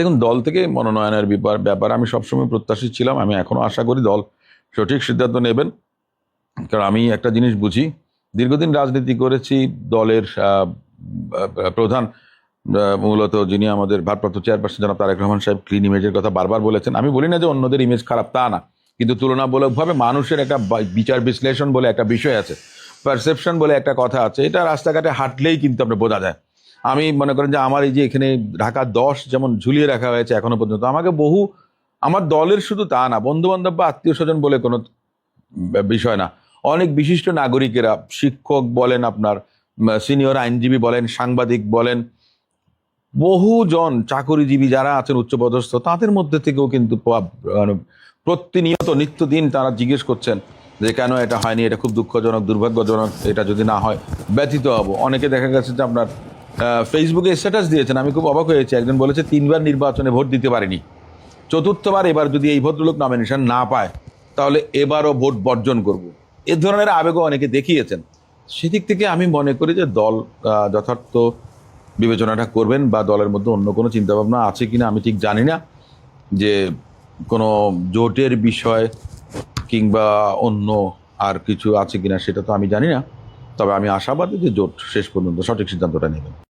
দেখুন, দল থেকে মনোনয়নের ব্যাপার ব্যাপারে আমি সবসময় প্রত্যাশী ছিলাম। আমি এখনও আশা করি দল সঠিক সিদ্ধান্ত নেবেন। কারণ আমি একটা জিনিস বুঝি, দীর্ঘদিন রাজনীতি করেছি, দলের প্রধান মূলত যিনি আমাদের ভারপ্রাপ্ত চেয়ারপারসন জনাব তারেক রহমান সাহেব ক্লিন ইমেজের কথা বারবার বলেছেন। আমি বলি না যে অন্যদের ইমেজ খারাপ, তা না। কিন্তু তুলনামূলকভাবে মানুষের একটা বিচার বিশ্লেষণ বলে একটা বিষয় আছে পারসেপশন বলে একটা কথা আছে। এটা রাস্তাঘাটে হাঁটলেই কিন্তু আপনার বোঝা যায়। আমি মনে করেন যে আমার এই যে এখানে ঢাকা দশ যেমন ঝুলিয়ে রাখা হয়েছে এখনও পর্যন্ত, আমাকে বহু, আমার দলের শুধু তা না বন্ধু বান্ধব বা আত্মীয় স্বজন বলে কোনো বিষয় না, অনেক বিশিষ্ট নাগরিকেরা, শিক্ষক বলেন আপনার সিনিয়র আইনজীবী বলেন, সাংবাদিক বলেন, বহুজন চাকরিজীবী যারা আছেন উচ্চপদস্থ, তাদের মধ্যে থেকেও কিন্তু মানে প্রতিনিয়ত নিত্যদিন তারা জিজ্ঞেস করছেন যে কেন এটা হয়নি, এটা খুব দুঃখজনক, দুর্ভাগ্যজনক, এটা যদি না হয় ব্যথিত হব। অনেকে দেখা গেছে যে আপনার ফেসবুকে স্ট্যাটাস দিয়েছেন। আমি খুব অবাক হয়েছি। একজন বলেছে, তিনবার নির্বাচনে ভোট দিতে পারিনি। চতুর্থবার এবার যদি এই ভদ্রলোক নমিনেশন না পায়, তাহলে এবারও ভোট বর্জন করব। এ ধরনের আবেগও অনেকে দেখিয়েছেন। সেদিক থেকে আমি মনে করি যে দল যথার্থ বিবেচনাটা করবেন বা দলের মধ্যে অন্য কোনো চিন্তাভাবনা আছে কিনা, আমি ঠিক জানি না যে কোনো জোটের বিষয় কিংবা অন্য আর কিছু আছে কিনা, সেটা তো আমি জানি না। তবে আমি আশাবাদী যে জোট শেষ পর্যন্ত সঠিক সিদ্ধান্তটা নেবেন